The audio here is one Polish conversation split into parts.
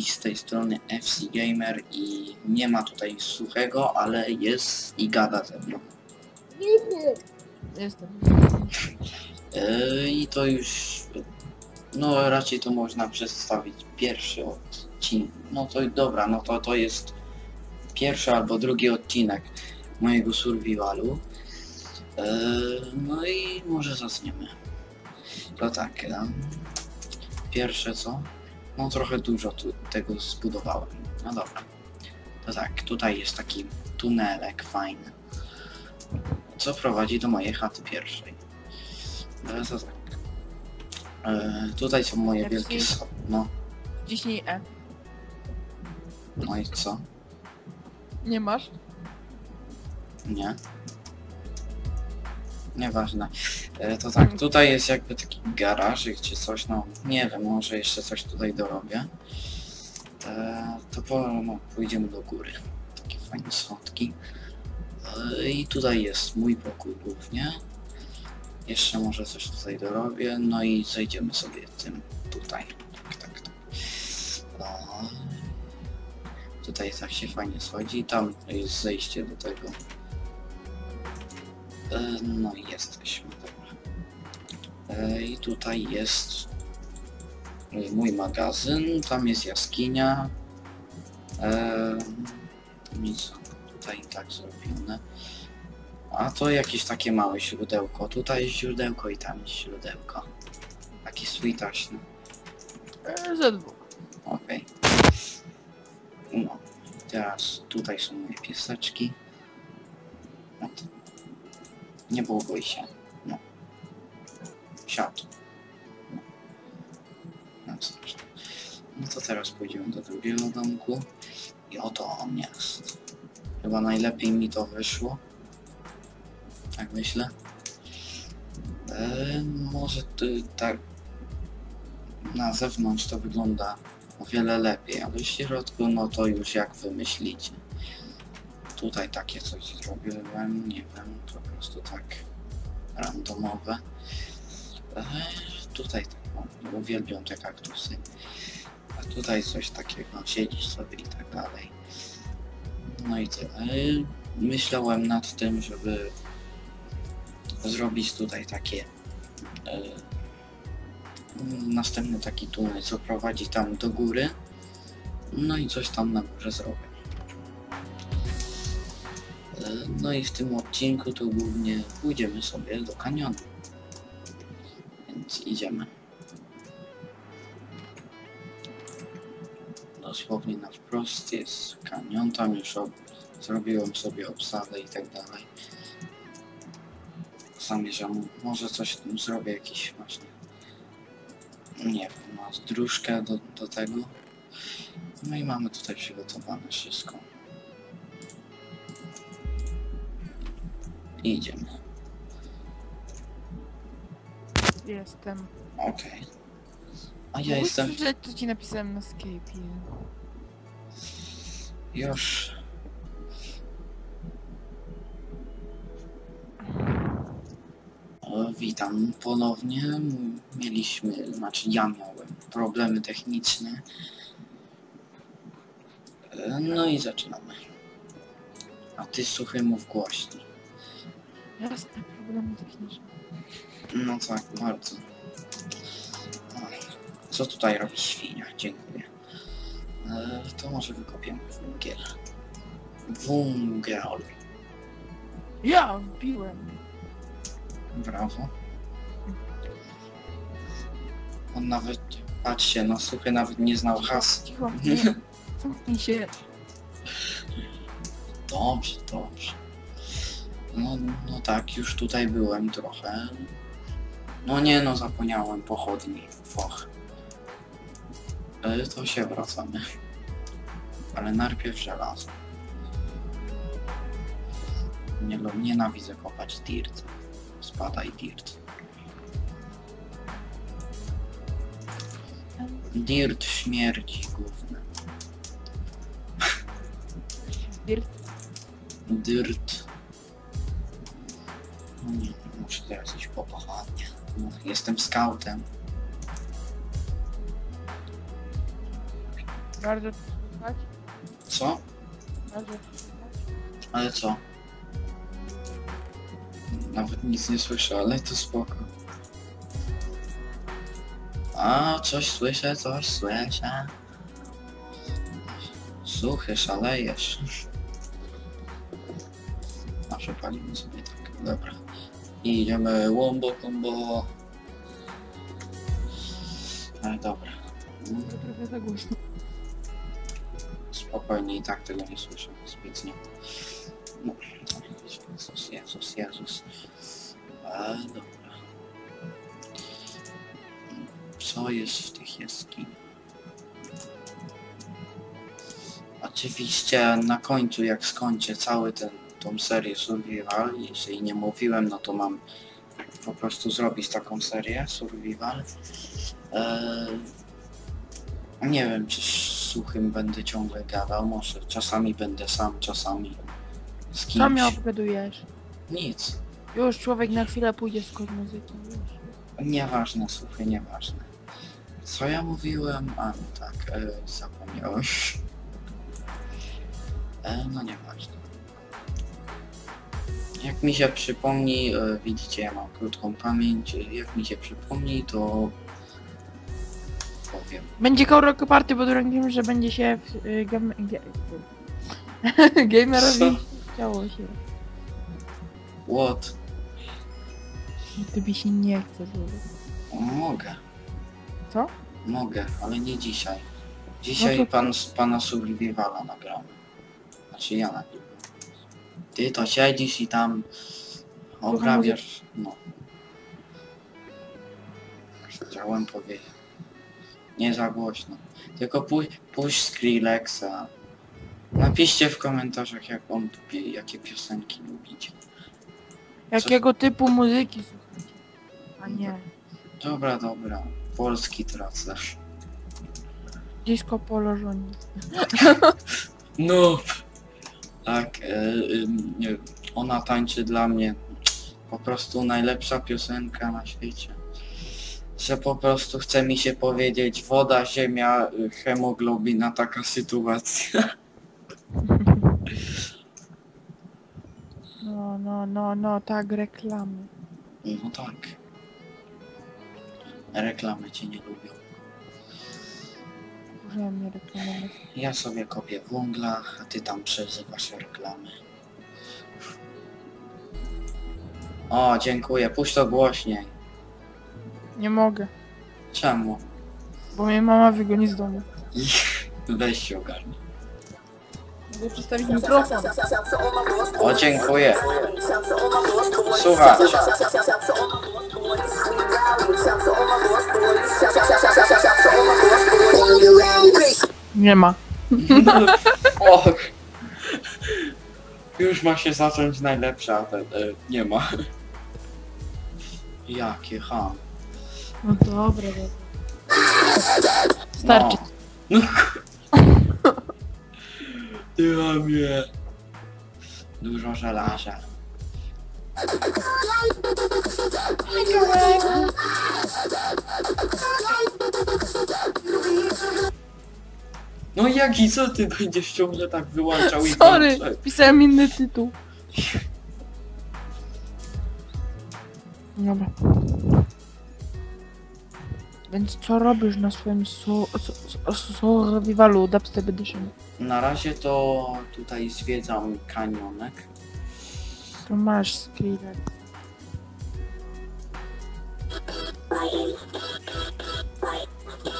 Z tej strony FC Gamer i nie ma tutaj suchego, ale jest i gada ze mną. Jestem. Yy, I to już, no raczej to można przedstawić pierwszy odcinek. No to dobra, no to to jest pierwszy albo drugi odcinek mojego survivalu. Yy, no i może zaczniemy. To tak, em, pierwsze co? No trochę dużo tu tego zbudowałem. No dobra. To tak, tutaj jest taki tunelek fajny. Co prowadzi do mojej chaty pierwszej. Ale to tak. E, tutaj są moje wielkie so... No, Ciśnij E. no i co? Nie masz? Nie. Nieważne. E, to tak, tutaj jest jakby taki garażyk czy coś, no nie wiem, może jeszcze coś tutaj dorobię. E, to po, no, pójdziemy do góry. Takie fajne schodki. E, I tutaj jest mój pokój głównie. Jeszcze może coś tutaj dorobię, no i zejdziemy sobie tym tutaj. Tak, tak, tak. Tutaj tak się fajnie schodzi, tam jest zejście do tego. E, No i jesteśmy, dobra. E, I tutaj jest e, mój magazyn, tam jest jaskinia. I co? Tutaj tak zrobione. A to jakieś takie małe źródełko. Tutaj jest źródełko i tam jest źródełko. Taki ze dwóch. Okej. No. Teraz tutaj są moje pieseczki. No. Nie bój się. No. Siad. No. No, no to teraz pójdziemy do drugiego domku. I oto on jest. Chyba najlepiej mi to wyszło. Tak myślę. E, może ty, tak na zewnątrz to wygląda o wiele lepiej, ale w środku no to już jak wymyślicie. Tutaj takie coś zrobiłem, nie wiem, po prostu tak randomowe. Eee, tutaj tak, uwielbiam te kaktusy. A tutaj coś takiego, siedzisz sobie i tak dalej. No i tyle. Eee, Myślałem nad tym, żeby zrobić tutaj takie eee, następny taki tunel, co prowadzi tam do góry. No i coś tam na górze zrobię. No i w tym odcinku to głównie pójdziemy sobie do kanionu. Więc idziemy. Dosłownie na wprost jest kanion, tam już ob zrobiłem sobie obsadę i tak dalej. Zamierzam, może coś tam zrobię, jakiś właśnie nie wiem, ma dróżkę do, do tego. No i mamy tutaj przygotowane wszystko. Idziemy. Jestem. Okej. A ja jestem przeczytać, co ci napisałem na Skype'ie. już... Witam ponownie. Mieliśmy, znaczy ja miałem problemy techniczne. E, No i zaczynamy. A ty suchy mów głośniej. Jasne, problemy techniczne. No tak, bardzo. Oj, Co tutaj robi świnia? Dziękuję. E, to może wykopiemy węgiel. Węgiel. Ja wbiłem. Brawo. On nawet, patrzcie, no suchy nawet nie znał has. Cicho, nie. Zamknij się. Dobrze, dobrze. No, no tak, już tutaj byłem trochę. No nie no, zapomniałem pochodni. Foch. E, To się wracamy. Ale najpierw żelazo. Nie, nienawidzę kopać dirt. Spadaj dirt. Dirt śmierci główny. Dirt. Dirt. Iść po pochodnie. Jestem scoutem. Bardzo to słychać. Co? Bardzo to słychać. Ale co? Nawet nic nie słyszę, ale to spoko. A, coś słyszę, coś słyszę. Suchy, szalejesz. A przepalimy sobie tak, dobra. I idziemy łombo kombo. Ale dobra. To trochę za głośno. Spokojnie i tak tego nie słyszę zbytnio. No, Jezus, Jezus, Jezus. Ale dobra. Co jest w tych jaskiniach? Oczywiście na końcu jak skończę cały ten, tą serię Survival, jeżeli nie mówiłem, no to mam po prostu zrobić taką serię Survival. Eee, nie wiem, czy z suchym będę ciągle gadał, może czasami będę sam, czasami z kimś. Co mnie obgadujesz? Nic. Już człowiek na chwilę pójdzie z kod muzyki. Nieważne, suchy, nieważne. Co ja mówiłem? A no tak, e, zapomniałem. E, no nieważne. Jak mi się przypomni, e, widzicie, ja mam krótką pamięć, e, jak mi się przypomni, to powiem. Będzie koło roku party, bo wiem, że będzie się w, y, gam, ge, gamerowi chciało się. What? Gdyby się nie chce zrobić. Mogę. Co? Mogę, ale nie dzisiaj. Dzisiaj No to- pan pana Survivala nagramy. Znaczy ja nagrywam. Ty to siedzisz i tam obrabiasz. No. Chciałem powiedzieć. Nie za głośno. Tylko puść, puść Skrillexa. Napiszcie w komentarzach jak on lubi, jakie piosenki lubicie. Jakiego typu muzyki słuchacie? A nie. Dobra, dobra. Polski tracę. Disco polo żoni. No. Tak, e, ym, nie, ona tańczy dla mnie po prostu najlepsza piosenka na świecie. Że po prostu chce mi się powiedzieć woda, ziemia, y, hemoglobina, taka sytuacja. No, no, no, no, tak, reklamy. No tak. Reklamy cię nie lubią. Że mnie reklamować. Ja sobie kopię węgla, a ty tam przezywasz reklamy. O, dziękuję. Puść to głośniej. Nie mogę, Czemu? bo mnie mama wygoni z domu. Weź się ogarnij. Mogę przestawić mikrofon. O, dziękuję. Słuchaj. Nie ma. Och. Już ma się zacząć najlepsza, a te, e, nie ma. Jakie ham. No dobra, dobra. Starczy. No. Ty mamie. Dużo żelaza. No jaki, co ty będziesz ciągle tak wyłączał i Sorry, włączał? wpisałem inny tytuł. Dobra. Więc co robisz na swoim su- su- su- survivalu Dubstep Edition? Na razie to tutaj zwiedzam kanionek. Tu masz screener.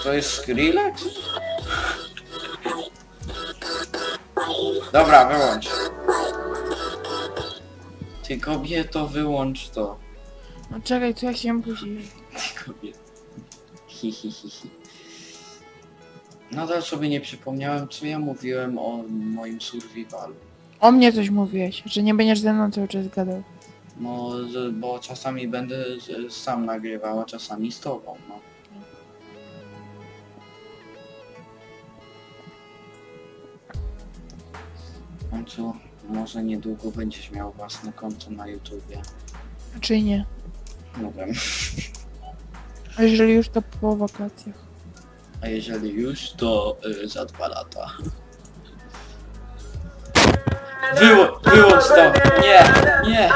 To jest Skrillex? Dobra, wyłącz. Ty kobieto, wyłącz to. No czekaj, co ja chciałem później. Ty kobieto. Hi, hi, hi, hi. Nadal sobie nie przypomniałem, co ja mówiłem o moim survivalu. O mnie coś mówiłeś, że nie będziesz ze mną cały czas gadał. No, bo czasami będę sam nagrywał, a czasami z tobą, no. Końcu może niedługo będziesz miał własne konto na YouTubie. Czy nie? No wiem. A Jeżeli już to po wakacjach. A jeżeli już, to y, za dwa lata. Wyło, wyłącz to! Nie, nie!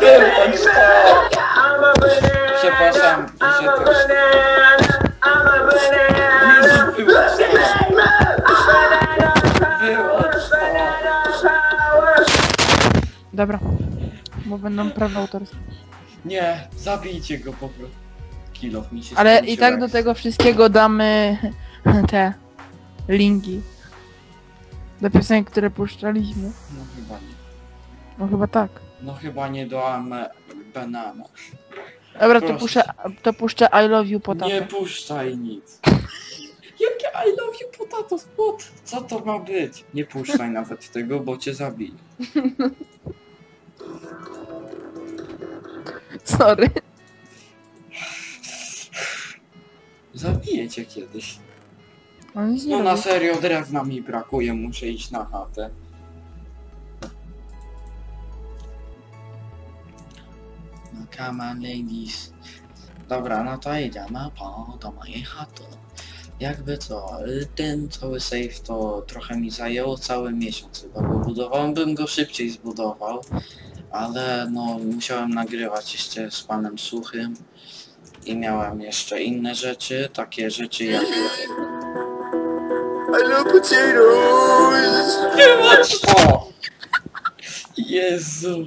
Wyłącz to! Przepraszam, że to... Wyłącz to! Dobra. Bo będą prawa autorskie. Nie, zabijcie go po prostu. Kilof mi się Ale skończył, i tak jak- do tego wszystkiego damy te linki. Do piosenek, które puszczaliśmy. No chyba nie. No chyba tak. No chyba nie do Ame... Banana. Dobra, to Proszę. puszczę, to puszczę I love you potato. Nie puszczaj nic. Jakie I love you potato spot? Co to ma być? Nie puszczaj nawet tego, bo cię zabiję. Sorry. Zabiję cię kiedyś. No nic nie No na serio drewna mi brakuje, muszę iść na chatę. No come on ladies. Dobra, no to idziemy po do mojej chaty. Jakby co, ten cały save to trochę mi zajęło cały miesiąc chyba, bo budowałem, bym go szybciej zbudował, ale no musiałem nagrywać jeszcze z panem Suchym i miałem jeszcze inne rzeczy, takie rzeczy jak... I love potatoes. To! Jezu!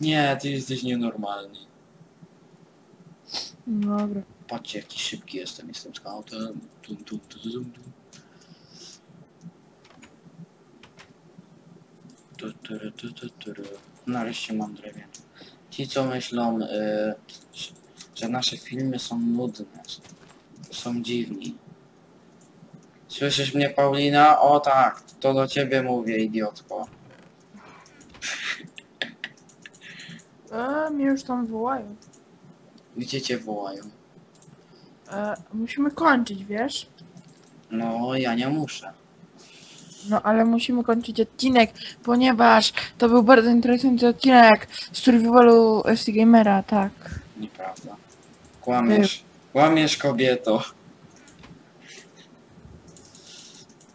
Nie, ty jesteś nienormalny. Dobra. Patrzcie jaki szybki jestem, jestem scoutem. Tum, tum, tum, tum, tum. Nareszcie mam drewno. Ci co myślą, y, że- że nasze filmy są nudne, są dziwni. Słyszysz mnie Paulina? O tak, to do ciebie mówię idiotko. E, mnie już tam wołają. Gdzie cię wołają? E, musimy kończyć, wiesz? No ja nie muszę. No ale musimy kończyć odcinek, ponieważ to był bardzo interesujący odcinek z Survivalu FC Gamera, tak. Nieprawda. Kłamiesz. Kłamiesz kobieto.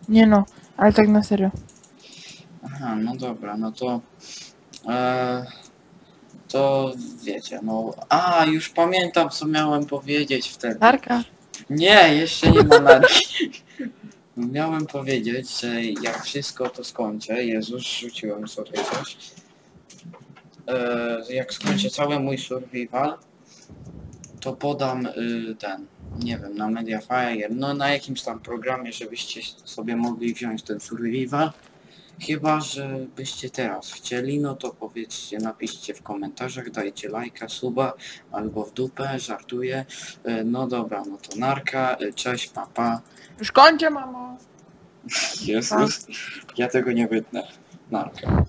Nie no, ale tak na serio. Aha, no dobra, no to... E, to wiecie, no... A, już pamiętam co miałem powiedzieć wtedy. Arka? Nie, jeszcze nie ma narki. Miałem powiedzieć, że jak wszystko to skończę, Jezus, rzuciłem sobie coś. E, jak skończę cały mój survival, to podam y, ten, nie wiem, na Mediafire, no na jakimś tam programie, żebyście sobie mogli wziąć ten survival. Chyba, że byście teraz chcieli, no to powiedzcie, napiszcie w komentarzach, dajcie lajka, suba albo w dupę, żartuję. E, No dobra, no to narka, e, cześć, papa. Już kończę, mamo. Jezus, ja tego nie wytnę. Narka.